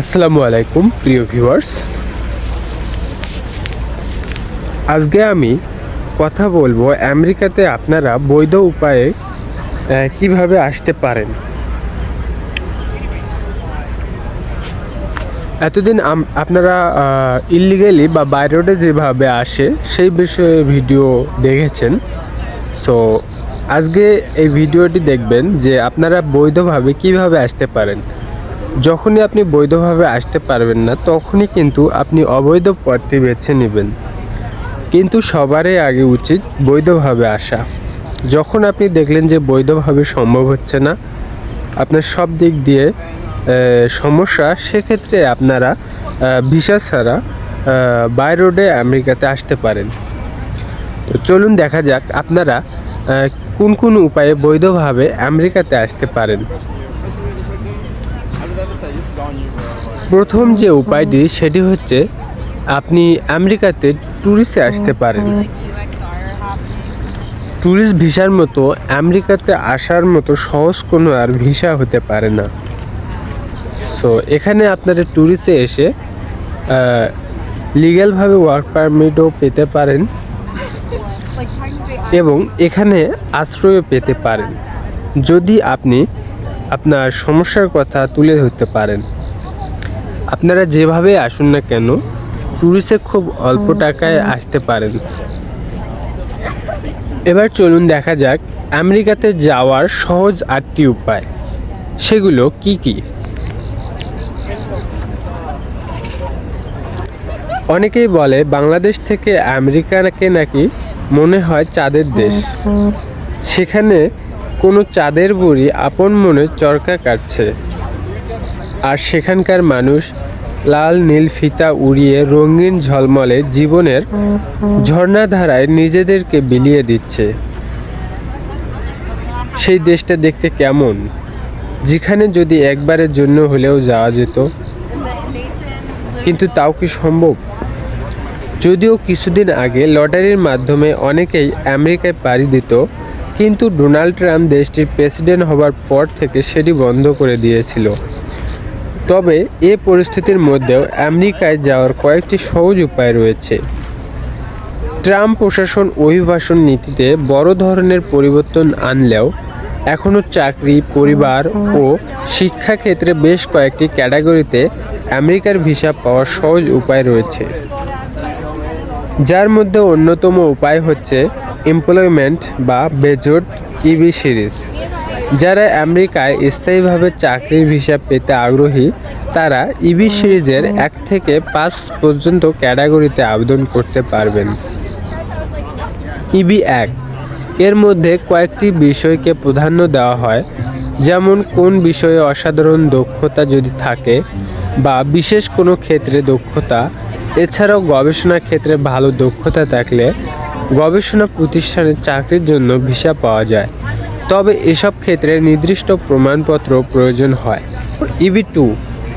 আসসালামু আলাইকুম, প্রিয় ভিউয়ার্স। আজকে আমি কথা বলব আমেরিকাতে আপনারা বৈধ উপায়ে কীভাবে আসতে পারেন। এতদিন আপনারা ইলিগেলি বা বাইরোডে যেভাবে আসে, সেই বিষয়ে ভিডিও দেখেছেন। সো আজকে এই ভিডিওটি দেখবেন যে আপনারা বৈধভাবে কীভাবে আসতে পারেন। যখনই আপনি বৈধভাবে আসতে পারবেন না, তখনই কিন্তু আপনি অবৈধ পথটি বেছে নেবেন। কিন্তু সবারই আগে উচিত বৈধভাবে আসা। যখন আপনি দেখলেন যে বৈধভাবে সম্ভব হচ্ছে না, আপনার সব দিক দিয়ে সমস্যা, সেক্ষেত্রে আপনারা ভিসা ছাড়া বাই রোডে আমেরিকাতে আসতে পারেন। তো চলুন দেখা যাক আপনারা কোন কোন উপায়ে বৈধভাবে আমেরিকাতে আসতে পারেন। প্রথম যে উপায়টি সেটি হচ্ছে আপনি আমেরিকাতে ট্যুরিস্টে আসতে পারেন। ট্যুরিস্ট ভিসার মতো আমেরিকাতে আসার মতো সহজ কোনো আর ভিসা হতে পারে না। সো এখানে আপনারা ট্যুরিস্টে এসে লিগ্যালভাবে ওয়ার্ক পারমিটও পেতে পারেন এবং এখানে আশ্রয়ও পেতে পারেন। যদি আপনি আপনার সমস্যার কথা তুলে ধরতে পারেন। আপনারা যেভাবে আসুন না কেন ট্যুরিস্টে খুব অল্প টাকায় আসতে পারেন। এবার চলুন দেখা যাক আমেরিকাতে যাওয়ার সহজ আটটি উপায়। সেগুলো কি কি? অনেকেই বলে বাংলাদেশ থেকে আমেরিকাকে নাকি মনে হয় চাঁদের দেশ। সেখানে কোনো চাঁদের বুড়ি আপন মনে চরকা কাটছে। আর সেখানকার মানুষ লাল নীল ফিতা উড়িয়ে রঙিন ঝলমলে জীবনের ঝর্ণাধারায় নিজেদেরকে বিলিয়ে দিচ্ছে। সেই দেশটা দেখতে কেমন? যেখানে যদি একবারের জন্য হলেও যাওয়া যেত। কিন্তু তাও কি সম্ভব? যদিও কিছুদিন আগে লটারির মাধ্যমে অনেকেই আমেরিকায় পাড়ি দিত কিন্তু ডোনাল্ড ট্রাম্প দেশটির প্রেসিডেন্ট হবার পর থেকে সেটি বন্ধ করে দিয়েছিল। তবে এ পরিস্থিতির মধ্যেও আমেরিকায় যাওয়ার কয়েকটি সহজ উপায় রয়েছে। ট্রাম্প প্রশাসন অভিবাসন নীতিতে বড় ধরনের পরিবর্তন আনলেও এখনও চাকরি, পরিবার ও শিক্ষাক্ষেত্রে বেশ কয়েকটি ক্যাটাগরিতে আমেরিকার ভিসা পাওয়ার সহজ উপায় রয়েছে। যার মধ্যে অন্যতম উপায় হচ্ছে এমপ্লয়মেন্ট বা বেজট ইবি সিরিজ যারা আমেরিকায় স্থায়ীভাবে চাকরির ভিসা পেতে আগ্রহী, তারা ইবি সিরিজের এক থেকে পাঁচ পর্যন্ত ক্যাটাগরিতে আবেদন করতে পারবেন। ইবি এক। এর মধ্যে কয়েকটি বিষয়কে প্রাধান্য দেওয়া হয়, যেমন কোন বিষয়ে অসাধারণ দক্ষতা যদি থাকে বা বিশেষ কোনো ক্ষেত্রে দক্ষতা, এছাড়াও গবেষণা ক্ষেত্রে ভালো দক্ষতা থাকলে গবেষণা প্রতিষ্ঠানে চাকরির জন্য ভিসা পাওয়া যায়। তবে এসব ক্ষেত্রে নির্দিষ্ট প্রমাণপত্র প্রয়োজন হয়। ইবি টু,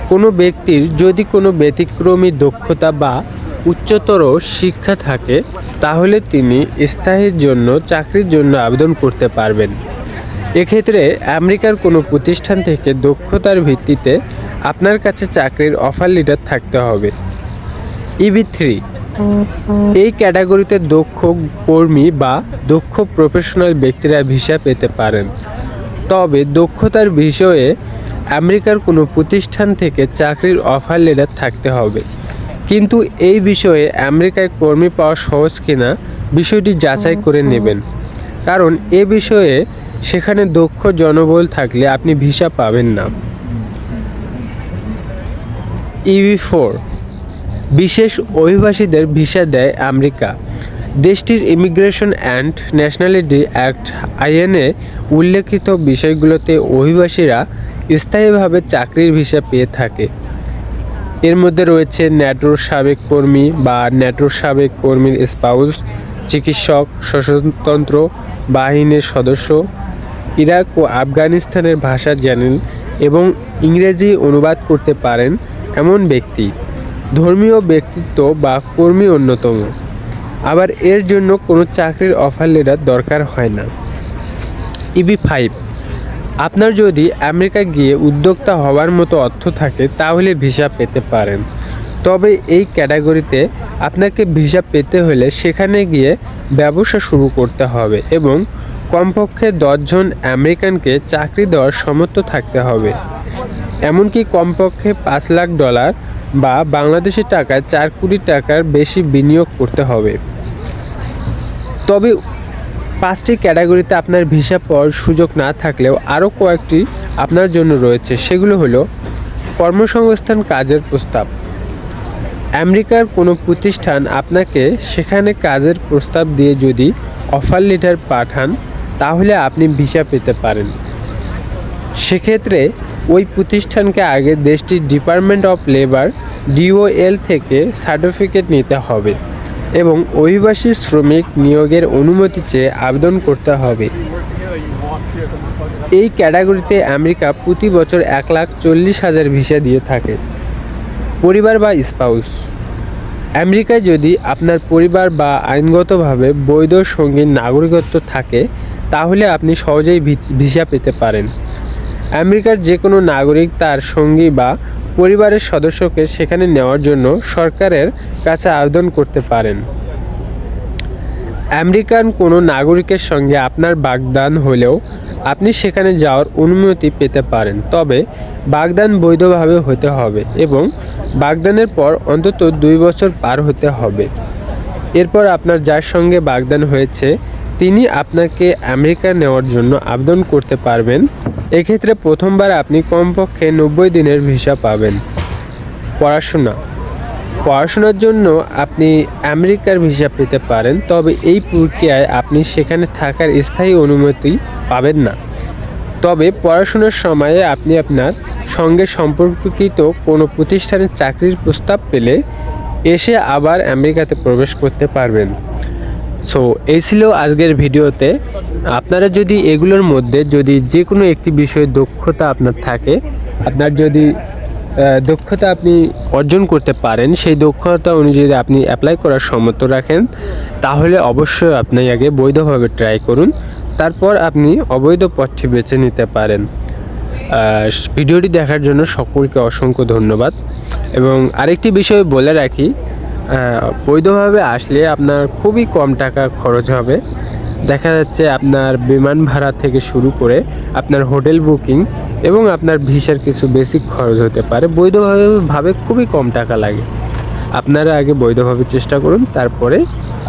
কোনো ব্যক্তির যদি কোনো ব্যতিক্রমী দক্ষতা বা উচ্চতর শিক্ষা থাকে, তাহলে তিনি স্থায়ীর জন্য চাকরির জন্য আবেদন করতে পারবেন। এক্ষেত্রে আমেরিকার কোনো প্রতিষ্ঠান থেকে দক্ষতার ভিত্তিতে আপনার কাছে চাকরির অফার লিটার থাকতে হবে। ইবি থ্রি এই ক্যাটাগরিতে দক্ষ কর্মী বা দক্ষ প্রফেশনাল ব্যক্তিরা ভিসা পেতে পারেন। তবে দক্ষতার বিষয়ে আমেরিকার কোনো প্রতিষ্ঠান থেকে চাকরির অফার লেটার থাকতে হবে। কিন্তু এই বিষয়ে আমেরিকায় কর্মী পাওয়া সহজ কিনা বিষয়টি যাচাই করে নেবেন। কারণ এ বিষয়ে সেখানে দক্ষ জনবল থাকলে আপনি ভিসা পাবেন না। ইভি ফোর বিশেষ অভিবাসীদের ভিসা দেয় আমেরিকা। দেশটির immigration and nationality act INA, উল্লেখিত বিষয়গুলোতে অভিবাসীরা স্থায়ীভাবে চাকরির ভিসা পেয়ে থাকে। এর মধ্যে রয়েছে ন্যাটোর সাবেক কর্মী বা ন্যাটোর সাবেক কর্মীর স্পাউস, চিকিৎসক সশস্ত্র বাহিনীর সদস্য, ইরাক ও আফগানিস্তানের ভাষা জানেন এবং ইংরেজি অনুবাদ করতে পারেন এমন ব্যক্তি। ধর্মীয় ব্যক্তিত্ব বা কর্মী অন্যতম। আবার এর জন্য কোনো চাকরির অফার লেটার দরকার হয় না। ইবি ফাইভ আপনার যদি আমেরিকা গিয়ে উদ্যোক্তা হওয়ার মতো অর্থ থাকে তাহলে ভিসা পেতে পারেন। তবে এই ক্যাটাগরিতে আপনাকে ভিসা পেতে হলে সেখানে গিয়ে ব্যবসা শুরু করতে হবে এবং কমপক্ষে দশজন আমেরিকানকে চাকরি দেওয়ার সমর্থ থাকতে হবে। এমনকি কমপক্ষে পাঁচ লাখ ডলার বা বাংলাদেশি টাকায় চার কোটি টাকার বেশি বিনিয়োগ করতে হবে। তবে পাঁচটি ক্যাটাগরিতে আপনার ভিসা পাওয়ার সুযোগ না থাকলেও আরও কয়েকটি আপনার জন্য রয়েছে। সেগুলো হলো, কর্মসংস্থান কাজের প্রস্তাব। আমেরিকার কোনো প্রতিষ্ঠান আপনাকে সেখানে কাজের প্রস্তাব দিয়ে যদি অফার লেটার পাঠান, তাহলে আপনি ভিসা পেতে পারেন। সেক্ষেত্রে ওই প্রতিষ্ঠানকে আগে দেশটির ডিপার্টমেন্ট অফ লেবার ডিওএল থেকে সার্টিফিকেট নিতে হবে এবং অভিবাসী শ্রমিক নিয়োগের অনুমতি চেয়ে আবেদন করতে হবে। এই ক্যাটাগরিতে আমেরিকা প্রতি বছর এক লাখ চল্লিশ হাজার ভিসা দিয়ে থাকে। পরিবার বা স্পাউস। আমেরিকায় যদি আপনার পরিবার বা আইনগতভাবে বৈধ সঙ্গীর নাগরিকত্ব থাকে, তাহলে আপনি সহজেই ভিসা পেতে পারেন। আমেরিকার যে কোনো নাগরিক তার সঙ্গী বা পরিবারের সদস্যকে সেখানে নেওয়ার জন্য সরকারের কাছে আবেদন করতে পারেন। আমেরিকান কোনো নাগরিকের সঙ্গে আপনার বাগদান হলেও আপনি সেখানে যাওয়ার অনুমতি পেতে পারেন, তবে বাগদান বৈধভাবে হতে হবে এবং বাগদানের পর অন্তত দুই বছর পার হতে হবে। এরপর আপনার যার সঙ্গে বাগদান হয়েছে, তিনি আপনাকে আমেরিকা নেওয়ার জন্য আবেদন করতে পারবেন এক্ষেত্রে প্রথমবার আপনি কমপক্ষে নব্বই দিনের ভিসা পাবেন। পড়াশোনা। পড়াশোনার জন্য আপনি আমেরিকার ভিসা পেতে পারেন, তবে এই প্রক্রিয়ায় আপনি সেখানে থাকার স্থায়ী অনুমতি পাবেন না। তবে পড়াশোনার সময়ে আপনি আপনার সঙ্গে সম্পর্কিত কোনো প্রতিষ্ঠানে চাকরির প্রস্তাব পেলে এসে আবার আমেরিকাতে প্রবেশ করতে পারবেন। সো এই ছিল আজকের ভিডিওতে। আপনারা যদি এগুলোর মধ্যে যদি যে কোনো একটি বিষয়ে দক্ষতা আপনার থাকে, আপনার যদি দক্ষতা আপনি অর্জন করতে পারেন, সেই দক্ষতা অনুযায়ী আপনি অ্যাপ্লাই করার সমর্থ রাখেন, তাহলে অবশ্যই আপনি আগে বৈধভাবে ট্রাই করুন। তারপর আপনি অবৈধ পথটি বেছে নিতে পারেন। ভিডিওটি দেখার জন্য সকলকে অসংখ্য ধন্যবাদ। এবং আরেকটি বিষয় বলে রাখি বৈধভাবে আসলে আপনার খুবই কম টাকা খরচ হবে। দেখা যাচ্ছে আপনার বিমান ভাড়া থেকে শুরু করে আপনার হোটেল বুকিং এবং আপনার ভিসার কিছু বেসিক খরচ হতে পারে। বৈধভাবে ভাবে খুবই কম টাকা লাগে। আপনারা আগে বৈধভাবে চেষ্টা করুন, তারপরে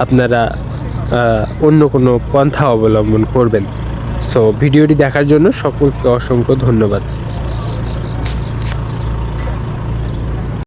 আপনারা অন্য কোনো পন্থা অবলম্বন করবেন। সো ভিডিওটি দেখার জন্য সকলকে অসংখ্য ধন্যবাদ।